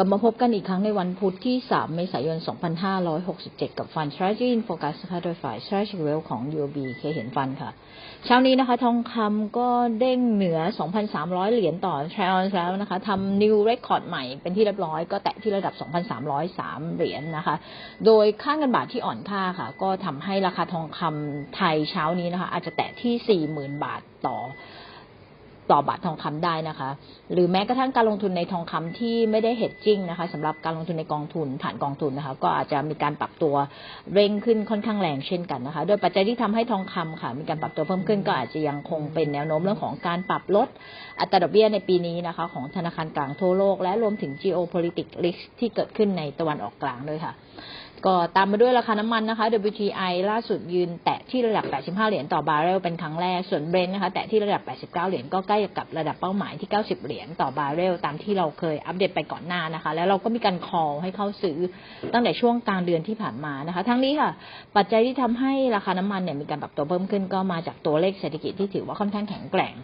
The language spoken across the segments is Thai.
กลับมาพบกันอีกครั้งในวันพุธที่ 3 เมษายน 2567 กับฟัน Strategy in Focus นะคะโดยฝ่าย Strategy w e l ของ UOB เคยเห็นฟันค่ะ เช้านี้นะคะ ทองคำก็เด้งเหนือ 2,300 เหรียญต่อ t r i อนแล้วนะคะทำ new record ใหม่เป็นที่เรียบร้อย ก็แตะที่ระดับ 2,303 เหรียญนะคะ โดยค่าเงินบาทที่อ่อนค่าค่ะ ก็ทำให้ราคาทองคำไทยเช้านี้นะคะ อาจจะแตะที่ 40,000 บาทต่อ ต่อบาททองคำได้นะคะ หรือแม้กระทั่งการลงทุนในทองคำที่ไม่ได้เฮดจิ้งนะคะสำหรับการลงทุนในกองทุนฐานกองทุนนะคะ ก็อาจจะมีการปรับตัวเร่งขึ้นค่อนข้างแรงเช่นกันนะคะ โดยปัจจัยที่ทำให้ทองคำค่ะ มีการปรับตัวเพิ่มขึ้นก็อาจจะยังคงเป็นแนวโน้มเรื่องของการปรับลดอัตราดอกเบี้ยในปีนี้นะคะ ของธนาคารกลางทั่วโลก และรวมถึง geopolitics risk ที่เกิดขึ้นในตะวันออกกลางด้วยค่ะ ก็ตามมาด้วยราคาน้ำมันนะคะ WTI ล่าสุดยืนแตะที่ระดับ 85 เหรียญต่อบาร์เรลเป็นครั้งแรก ส่วนเบรนท์นะคะแตะที่ระดับ 89 เหรียญก็ใกล้กับระดับเป้าหมายที่ 90 เหรียญต่อบาร์เรลตามที่เราเคยอัปเดตไปก่อนหน้านะคะ แล้วเราก็มีการ call ให้เข้าซื้อตั้งแต่ช่วงกลางเดือนที่ผ่านมานะคะ ทั้งนี้ค่ะ ปัจจัยที่ทำให้ราคาน้ำมันเนี่ยมีการปรับตัวเพิ่มขึ้นก็มาจากตัวเลขเศรษฐกิจที่ถือว่าค่อนข้างแข็งแกร่ง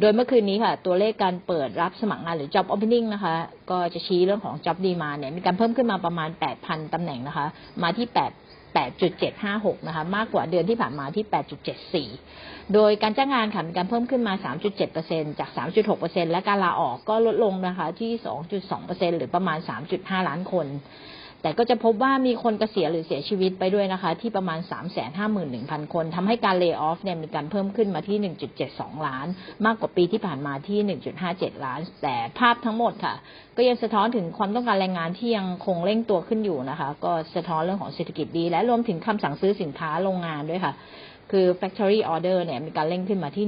โดยเมื่อคืนนี้ค่ะ ตัวเลขการเปิดรับสมัครงานหรือ job opening นะคะ ก็จะชี้เรื่องของ job demand เนี่ยมีการเพิ่มขึ้นมาประมาณ 8,000ตำแหน่งนะคะมาที่ 8 8.756 นะคะ มากกว่าเดือนที่ผ่านมาที่ 8.74 โดยการจ้างงานค่ะมีการเพิ่มขึ้นมา 3.7%จาก 3.6%และการลาออกก็ลดลงนะคะที่ 2.2%หรือประมาณ 3.5 ล้านคน แต่ก็จะพบว่ามีคนเกษียณหรือเสียชีวิตไปด้วยนะคะ ที่ประมาณ 351,000 คนทำให้การเลิกออฟเนี่ยมีการเพิ่มขึ้นมาที่ 1.72 ล้าน มากกว่าปีที่ผ่านมาที่ 1.57 ล้าน แต่ภาพทั้งหมดค่ะ ก็ยังสะท้อนถึงความต้องการแรงงานที่ยังคงเร่งตัวขึ้นอยู่นะคะ ก็สะท้อนเรื่องของเศรษฐกิจดี และรวมถึงคำสั่งซื้อสินค้าโรงงานด้วยค่ะ คือ factory order เนี่ยมีการเร่งขึ้นมาที่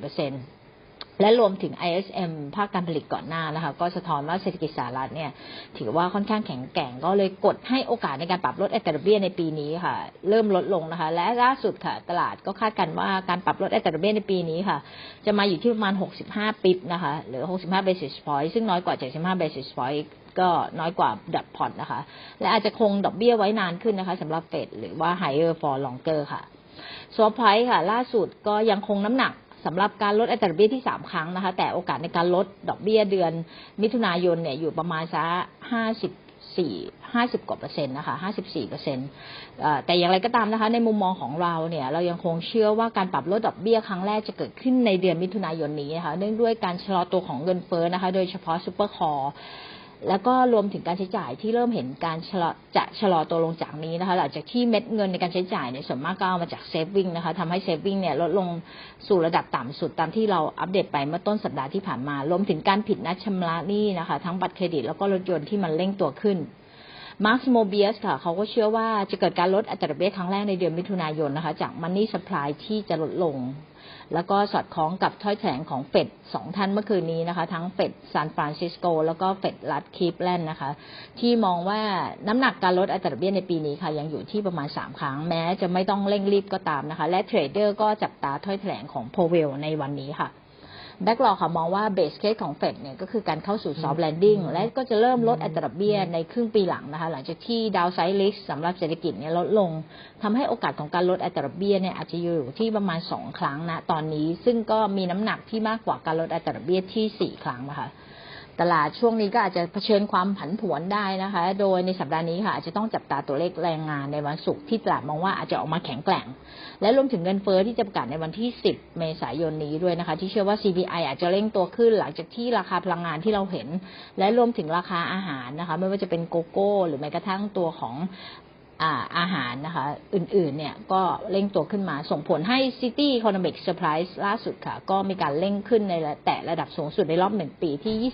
1.4% และรวมถึง ISM ภาคการผลิตก่อนหน้านะคะ ก็สะท้อนว่าเศรษฐกิจสหรัฐเนี่ยถือว่าค่อนข้างแข็งแกร่งก็เลยกดให้โอกาสในการปรับลดอัตราดอกเบี้ยในปีนี้ค่ะ เริ่มลดลงนะคะ และล่าสุดค่ะ ตลาดก็คาดกันว่าการปรับลดอัตราดอกเบี้ยในปีนี้ค่ะ จะมาอยู่ที่ประมาณ 65 ปิบนะคะ หรือ 65 basis point ซึ่งน้อยกว่า 75 basis point ก็น้อยกว่าดับพอตนะคะ และอาจจะคงดอกเบี้ยไว้นานขึ้นนะคะสำหรับเฟดหรือว่า higher for longer ค่ะ swap price ค่ะ ล่าสุดก็ยังคงน้ำหนัก สำหรับการลดอัตราดอกเบี้ยที่สามครั้งนะคะ แต่โอกาสในการลดดอกเบี้ยเดือนมิถุนายนเนี่ยอยู่ประมาณสักห้าสิบสี่ห้าสิบกว่าเปอร์เซ็นต์นะคะห้าสิบสี่เปอร์เซ็นต์แต่อย่างไรก็ตามนะคะ ในมุมมองของเราเนี่ย เรายังคงเชื่อว่าการปรับลดดอกเบี้ยครั้งแรกจะเกิดขึ้นในเดือนมิถุนายนนี้นะคะ เนื่องด้วยการชะลอตัวของเงินเฟ้อนะคะ โดยเฉพาะซูเปอร์คอร์ แล้วก็รวมถึงการใช้จ่ายที่เริ่มเห็นการชะลอจะชะลอตัวลงจากนี้นะคะ หลังจากที่เม็ดเงินในการใช้จ่ายเนี่ยส่วนมากก็เอามาจากเซฟวิ่งนะคะทำให้เซฟวิ่งเนี่ยลดลงสู่ระดับต่ำสุดตามที่เราอัปเดตไปเมื่อต้นสัปดาห์ที่ผ่านมารวมถึงการผิดนัดชำระหนี้นะคะ ทั้งบัตรเครดิตแล้วก็รถยนต์ที่มันเร่งตัวขึ้น มาร์คโมเบียสค่ะเขาก็เชื่อว่าจะเกิดการลดอัตราดอกเบี้ยครั้งแรกในเดือนมิถุนายนนะคะ จากมันนี่สป라이ที่จะลดลง แล้วก็สอดคล้องกับถ้อยแถลงของเฟดสองท่านเมื่อคืนนี้นะคะ ทั้งเฟดซานฟรานซิสโกแล้วก็เฟดรัฐคีฟแลนด์นะคะ ที่มองว่าน้ำหนักการลดอัตราดอกเบี้ยในปีนี้ค่ะ ยังอยู่ที่ประมาณ 3 ครั้งแม้จะไม่ต้องเร่งรีบก็ตามนะคะ และเทรดเดอร์ก็จับตาถ้อยแถลงของโพเวลในวันนี้ค่ะ แบ็กหลอกค่ะมองว่าเบสเคสของเฟดเนี่ยก็คือการเข้าสู่ซอฟต์แลนดิ้งและก็จะเริ่มลดอัตราดอกเบี้ยในครึ่งปีหลังนะคะหลังจากที่ดาวไซด์ลิสสำหรับเศรษฐกิจเนี่ยลดลงทำให้โอกาสของการลดอัตราดอกเบี้ยเนี่ยอาจจะอยู่ที่ประมาณ 2 ครั้งนะตอนนี้ ซึ่งก็มีน้ำหนักที่มากกว่าการลดอัตราดอกเบี้ยที่ 4 ครั้งนะคะ ตลาดช่วงนี้ก็อาจจะเผชิญความผันผวนได้นะคะ โดยในสัปดาห์นี้ค่ะอาจจะต้องจับตาตัวเลขแรงงานในวันศุกร์ที่ตลาดมองว่าอาจจะออกมาแข็งแกร่ง และรวมถึงเงินเฟอ้อที่จะประกาศในวันที่ 10 เมษายนนี้ด้วยนะคะ ที่เชื่อว่า CPI อาจจะเร่งตัวขึ้นหลังจากที่ราคาพลังงานที่เราเห็น และรวมถึงราคาอาหารนะคะ ไม่ว่าจะเป็นโกโก้ หรือแม้กระทั่งตัวของ อาหารนะคะ อื่นๆเนี่ยก็เร่งตัวขึ้นมาส่งผลให้ City Economic Surprise ล่าสุดค่ะ ก็มีการเร่งขึ้นในแต่ระดับสูงสุดในรอบหนึ่งปีที่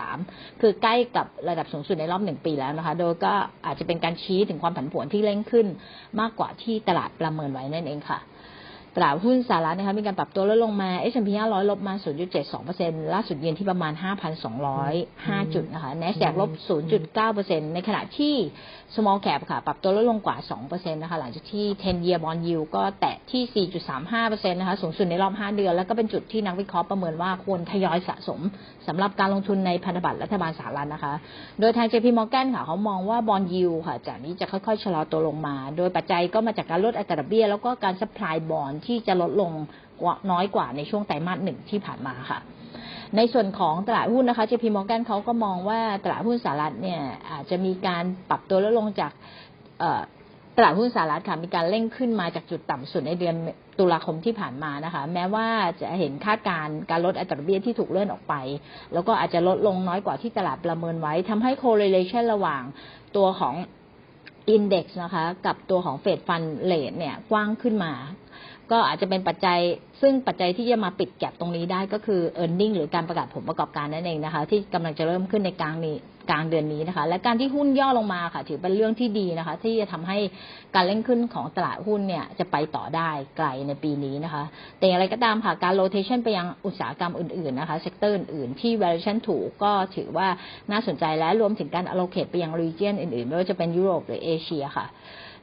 28.3 คือใกล้กับระดับสูงสุดในรอบหนึ่งปีแล้วนะคะ โดยก็อาจจะเป็นการชี้ถึงความผันผวนที่เร่งขึ้นมากกว่าที่ตลาดประเมินไว้นั่นเองค่ะ ตลาดหุ้นสหรัฐนะคะมีการปรับตัวลดลงมา S&P 500 ลบมา 0.72%ล่าสุดเย็นที่ประมาณ 5,205 จุดนะคะ NASDAQ ลบ 0.9%ในขณะที่ small cap ค่ะ ปรับตัวลดลงกว่า 2%นะคะหลังจากที่ 10 year bond yield ก็แตะที่ 4.35%นะคะสูงสุดในรอบ 5 เดือน แล้วก็เป็นจุดที่นักวิเคราะห์ประเมินว่าควรทยอยสะสมสำหรับการลงทุนในพันธบัตรรัฐบาลสหรัฐนะคะ โดยทาง JP Morgan ค่ะเขามองว่า bond yield ค่ะจากนี้จะค่อยๆชะลอตัวลงมา โดยปัจจัยก็มาจากการลดอัตราดอกเบี้ยแล้วก็การ supply bond ที่จะลดลงน้อยกว่าในช่วงไตรมาสหนึ่งที่ผ่านมาค่ะในส่วนของตลาดหุ้นนะคะ JP Morgan เขาก็มองว่าตลาดหุ้นสหรัฐเนี่ยอาจจะมีการปรับตัวลดลงจากตลาดหุ้นสหรัฐค่ะมีการเร่งขึ้นมาจากจุดต่ำสุดในเดือนตุลาคมที่ผ่านมานะคะ แม้ว่าจะเห็นคาดการณ์การลดอัตราเบี้ยที่ถูกเลื่อนออกไป แล้วก็อาจจะลดลงน้อยกว่าที่ตลาดประเมินไว้ทำให้ correlation ระหว่างตัวของ index นะคะ กับตัวของเฟดฟันเลทเนี่ยกว้างขึ้นมา ก็อาจจะเป็นปัจจัย ซึ่งปัจจัยที่จะมาปิดแก็บตรงนี้ได้ก็คือ e a r n i n g หรือการประกาศผลประกอบการนั่นเองนะคะ ที่กำลังจะเริ่มขึ้นในกลางนี้กลางเดือนนี้นะคะ และการที่หุ้นย่อลงมาค่ะ ถือเป็นเรื่องที่ดีนะคะ ที่จะทำให้การเล่นขึ้นของตลาดหุ้นเนี่ยจะไปต่อได้ไกลในปีนี้นะคะ แต่อย่างไรก็ตามค่ะการ rotation ไปยังอุตสาหกรรมอื่นๆนะคะเซกเตอร์อื่นๆที่ valuation ถูกก็ถือว่าน่าสนใจและรวมถึงการ allocate ไปยัง region อื่นๆไม่ว่าจะเป็นยุโรปหรือเอเชียค่ะ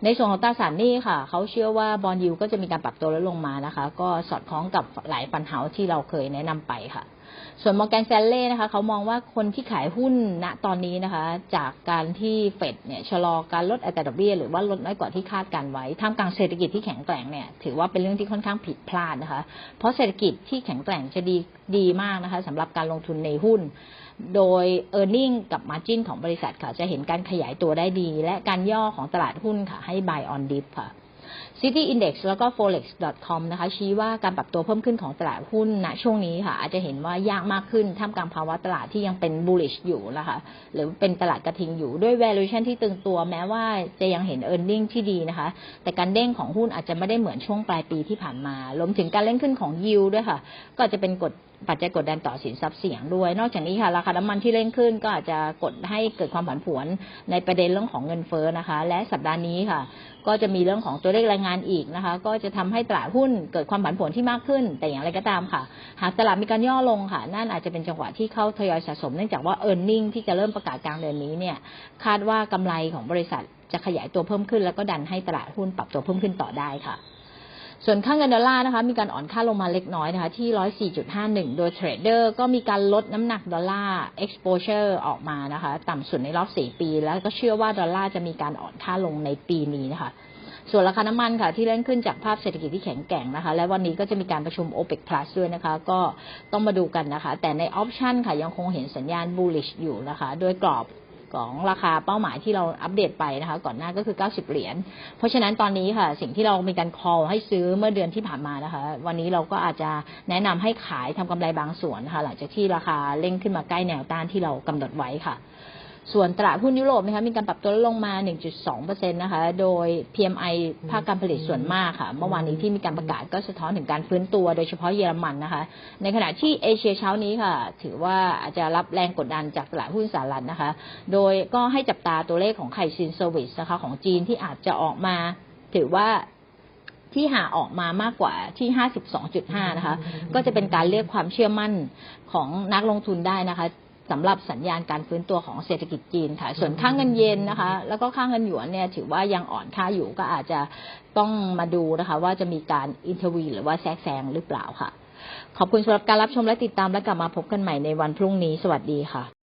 ในส่วนของตราสารหนี้ค่ะเขาเชื่อว่าบอลยูก็จะมีการปรับตัวลดลงมานะคะ ก็สอดคล้องกับหลายฟันเฮาที่เราเคยแนะนำไปค่ะ ส่วนมอร์แกน s ซ a เล่นะคะเขามองว่าคนที่ขายหุ้นณตอนนี้นะคะ จากการที่เฟดเนี่ยชะลอการลดอัตราดอกเบี้ยหรือว่าลดน้อยกว่าที่คาดการไว้ท่ามกลางเศรษฐกิจที่แข็งแกร่งเนี่ยถือว่าเป็นเรื่องที่ค่อนข้างผิดพลาดนะคะ เพราะเศรษฐกิจที่แข็งแกร่งจะดีดีมากนะคะสำหรับการลงทุนในหุ้นโดย e a r n i n g กับ Margin ของบริษัทค่ะ จะเห็นการขยายตัวได้ดี และการย่อของตลาดหุ้นค่ะให้ buy on dip ค่ะ City Index แล้วก็ forex.com นะคะ ชี้ว่าการปรับตัวเพิ่มขึ้นของตลาดหุ้นณช่วงนี้ค่ะ อาจจะเห็นว่ายากมากขึ้นท่ามกลางภาวะตลาดที่ยังเป็น bullish อยู่นะคะ หรือเป็นตลาดกระทิงอยู่ด้วย valuation ที่ตึงตัวแม้ว่าจะยังเห็น e a r n i n g ที่ดีนะคะ แต่การเด้งของหุ้นอาจจะไม่ได้เหมือนช่วงปลายปีที่ผ่านมา รวมถึงการเล่นขึ้นของ yield ด้วยค่ะ ก็จจะเป็นกฎ ปัจจัยกดดันต่อสินทรัพย์เสี่ยงด้วย นอกจากนี้ค่ะราคาน้ำมันที่เร่งขึ้นก็อาจจะกดให้เกิดความผันผวนในประเด็นเรื่องของเงินเฟ้อนะคะ และสัปดาห์นี้ค่ะ ก็จะมีเรื่องของตัวเลขรายงานอีกนะคะ ก็จะทำให้ตลาดหุ้นเกิดความผันผวนที่มากขึ้น แต่อย่างไรก็ตามค่ะ หากตลาดมีการย่อลงค่ะ นั่นอาจจะเป็นจังหวะที่เข้าทยอยสะสมเนื่องจากว่า e a r n i n g ที่จะเริ่มประกาศกลางเดือนนี้เนี่ยคาดว่ากำไรของบริษัทจะขยายตัวเพิ่มขึ้น แล้วก็ดันให้ตลาดหุ้นปรับตัวเพิ่มขึ้นต่อได้ค่ะ ส่วนค่างเงินดอลลาร์นะคะมีการอ่อนค่าลงมาเล็กน้อยนะคะที่ 104.51 โดยเทรดเดอร์ก็มีการลดน้ำหนักดอลลาร์ exposure ออกมานะคะต่ำสุดในรอบ 4 ปี แล้วก็เชื่อว่าดอลลาร์จะมีการอ่อนค่าลงในปีนี้นะคะส่วนราคาน้ำมันค่ะที่เร่งขึ้นจากภาพเศรษฐกิจที่แข็งแกร่งนะคะ และวันนี้ก็จะมีการประชุม OPEC Plus ด้วยนะคะ ก็ต้องมาดูกันนะคะ แต่ในออปชันค่ะยังคงเห็นสัญญาณ bullish อยู่นะคะ โดยกรอบ ของราคาเป้าหมายที่เราอัปเดตไปนะคะ ก่อนหน้าก็คือ 90 เหรียญ เพราะฉะนั้นตอนนี้ค่ะ สิ่งที่เรามีการ call ให้ซื้อเมื่อเดือนที่ผ่านมานะคะ วันนี้เราก็อาจจะแนะนำให้ขายทำกำไรบางส่วนนะคะหลังจากที่ราคาเร่งขึ้นมาใกล้แนวต้านที่เรากำหนดไว้ค่ะ ส่วนตลาดหุ้นยุโรปนะคะมีการปรับตัวลดลงมา 1.2%นะคะ โดย PMI ภาคการผลิตส่วนมากค่ะ เมื่อวานนี้ที่มีการประกาศก็สะท้อนถึงการฟื้นตัว โดยเฉพาะเยอรมันนะคะ ในขณะที่เอเชียเช้านี้ค่ะ ถือว่าอาจจะรับแรงกดดันจากตลาดหุ้นสหรัฐนะคะ โดยก็ให้จับตาตัวเลขของไคซินเซอร์วิสนะคะของจีนที่อาจจะออกมา ถือว่าที่หาออกมามากกว่าที่ 52.5 นะคะ ก็จะเป็นการเรียกความเชื่อมั่นของนักลงทุนได้นะคะ สำหรับสัญญาณการฟื้นตัวของเศรษฐกิจจีนค่ะ ส่วนค่างเงินเยนนะคะ แล้วก็ค่างเงินหยวนเนี่ยถือว่ายังอ่อนค่าอยู่ก็อาจจะต้องมาดูนะคะ ว่าจะมีการอินเทอร์วีหรือว่าแทรกแซงหรือเปล่าค่ะ ขอบคุณสำหรับการรับชมและติดตามและกลับมาพบกันใหม่ในวันพรุ่งนี้ สวัสดีค่ะ